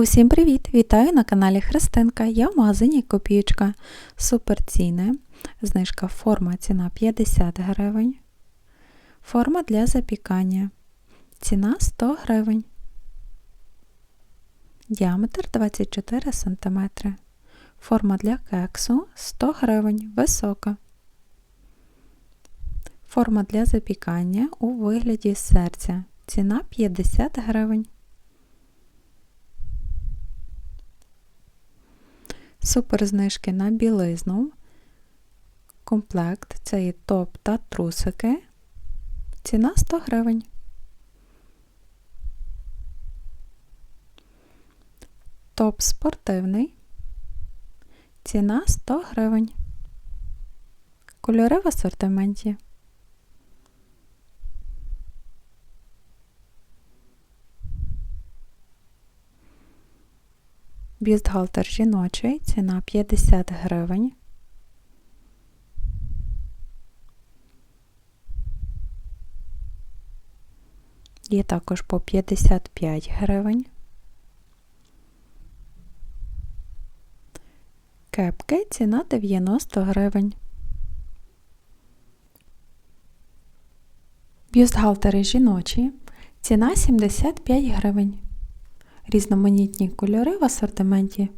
Усім привіт! Вітаю на каналі Христинка. Я в магазині Копієчка. Супер ціни. Знижка форма ціна 50 гривень. Форма для запікання. Ціна 100 гривень. Діаметр 24 см. Форма для кексу 100 гривень. Висока. Форма для запікання у вигляді серця. Ціна 50 гривень. Супер знижки на білизну. Комплект це і топ та трусики. Ціна 100 гривень. Топ спортивний. Ціна 100 гривень. Кольори в асортименті. Бюстгальтер жіночий, ціна 50 гривень. Є також по 55 гривень. Кепки ціна 90 гривень. Бюстгальтери жіночі, ціна 75 гривень різноманітні кольори в асортименті.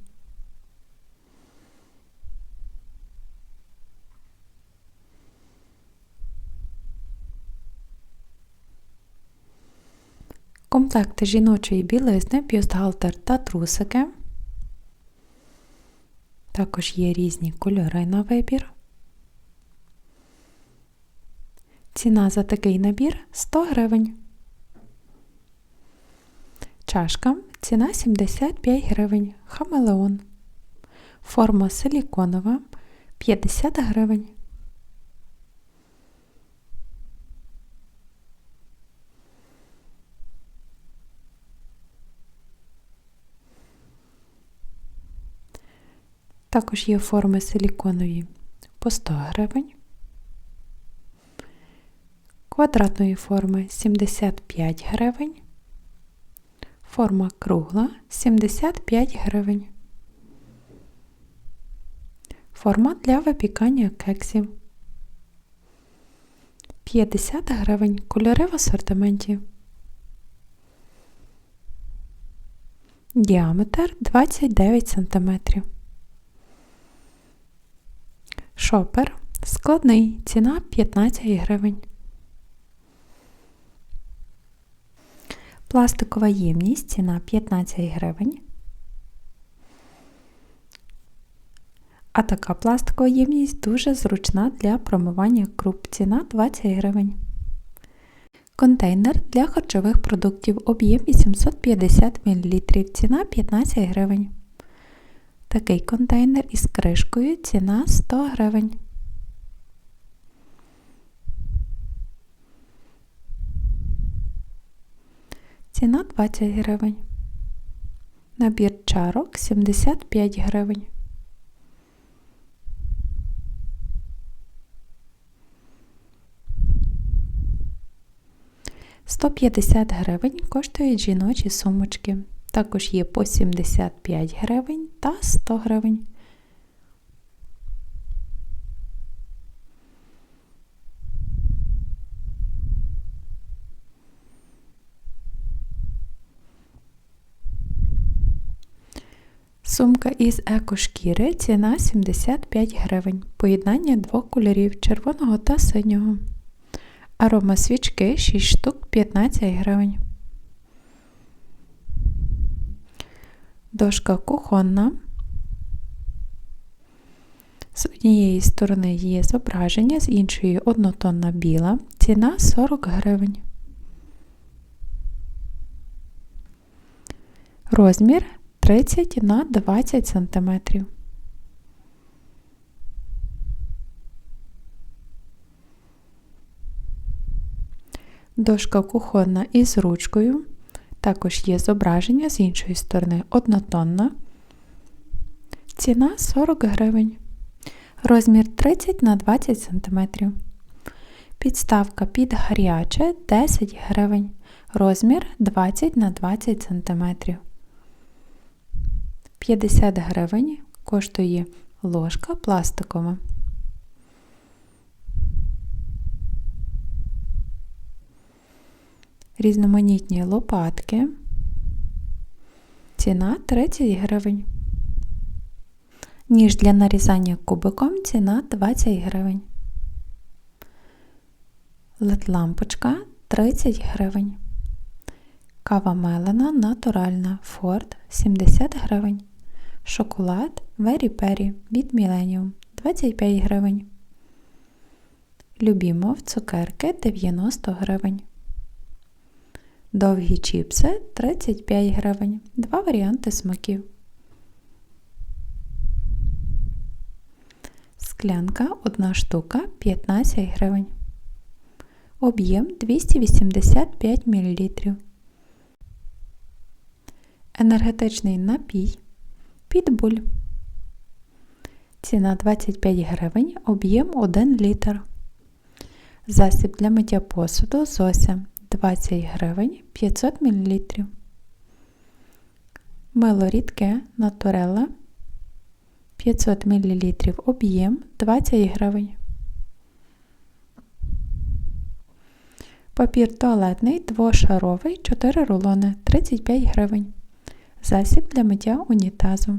Комплекти жіночої білизни, бюстгальтер та трусики. Також є різні кольори на вибір. Ціна за такий набір 100 гривень. Чашка ціна 75 гривень. Хамелеон. Форма силіконова 50 гривень. Також є форми силіконові по 100 гривень. Квадратної форми 75 гривень. Форма кругла 75 гривень. Форма для випікання кексів 50 гривень. Кольори в асортименті. Діаметр 29 см. Шопер складний. Ціна 15 гривень. Пластикова ємність ціна 15 гривень. А така пластикова ємність дуже зручна для промивання круп. Ціна 20 гривень. Контейнер для харчових продуктів об'єм 850 мл. Ціна 15 гривень. Такий контейнер із кришкою ціна 100 гривень. Ціна 20 гривень. Набір чарок 75 гривень. Сто п'ятдесят гривень коштують жіночі сумочки. Також є по 75 гривень та 100 гривень. Сумка із екошкіри ціна 75 гривень. Поєднання двох кольорів червоного та синього. Арома свічки 6 штук 15 гривень. Дошка кухонна. З однієї сторони є зображення, з іншої однотонна біла. Ціна 40 гривень. Розмір 30 на 20 см. Дошка кухонна із ручкою. Також є зображення з іншої сторони однотонна. Ціна 40 гривень. Розмір 30 на 20 см. Підставка під гаряче 10 гривень. Розмір 20 на 20 см. 50 гривень коштує ложка пластикова. Різноманітні лопатки. Ціна 30 гривень. Ніж для нарізання кубиком ціна 20 гривень. LED-лампочка 30 гривень. Кава мелена натуральна Ford 70 гривень. Шоколад Very Perry від Millennium 25 гривень. Любімов цукерки 90 гривень. Довгі чіпси 35 гривень. Два варіанти смаків. Склянка 1 штука 15 гривень. Об'єм 285 мл. Енергетичний напій Підбуль. Ціна 25 гривень, об'єм 1 літр. Засіб для миття посуду Зося 20 гривень 500 мл. Мило рідке Натурелла 500 мл об'єм 20 гривень. Папір туалетний двошаровий 4 рулони 35 гривень. Засіб для миття унітазу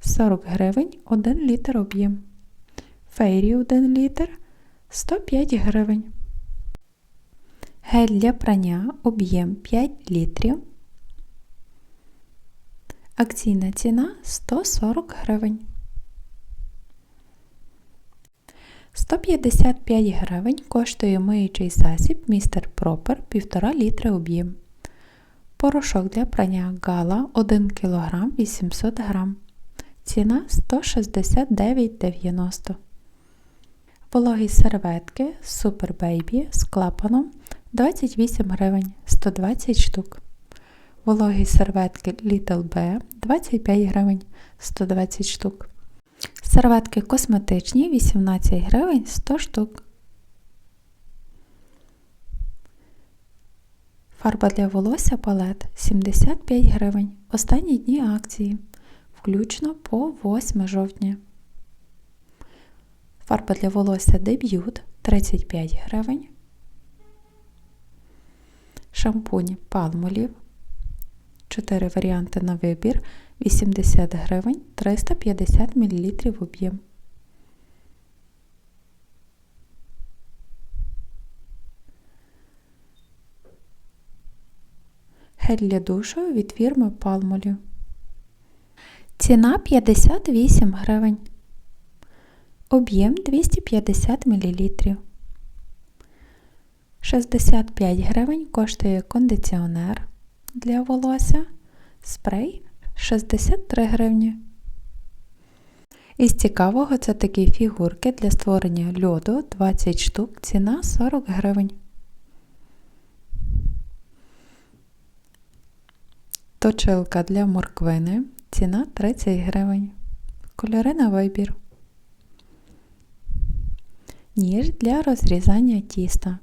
40 гривень 1 літр об'єм. Фейрі 1 літр 105 гривень. Гель для прання об'єм 5 літрів. Акційна ціна 140 гривень. 155 гривень коштує миючий засіб Містер Пропер 1,5 літри об'єм. Порошок для прання Гала 1 кг 800 г. Ціна 169,90 Вологі серветки Super Baby з клапаном 28 гривень 120 штук. Вологі серветки Little B 25 гривень 120 штук. Серветки косметичні 18 гривень 100 штук. Фарба для волосся палет 75 гривень. Останні дні акції. Включно по 8 жовтня. Фарба для волосся дебют 35 гривень. Шампунь палмолів. 4 варіанти на вибір 80 гривень 350 мл об'єм. Гель для душу від фірми Palmolive. Ціна 58 гривень. Об'єм 250 мл. 65 гривень коштує кондиціонер для волосся. Спрей 63 гривні. Із цікавого це такі фігурки для створення льоду 20 штук, ціна 40 гривень. Точилка для морквини, ціна 30 гривень. Кольори на вибір. Ніж для розрізання тіста.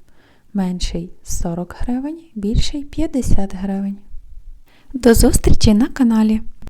Менший 40 гривень, більший 50 гривень. До зустрічі на каналі!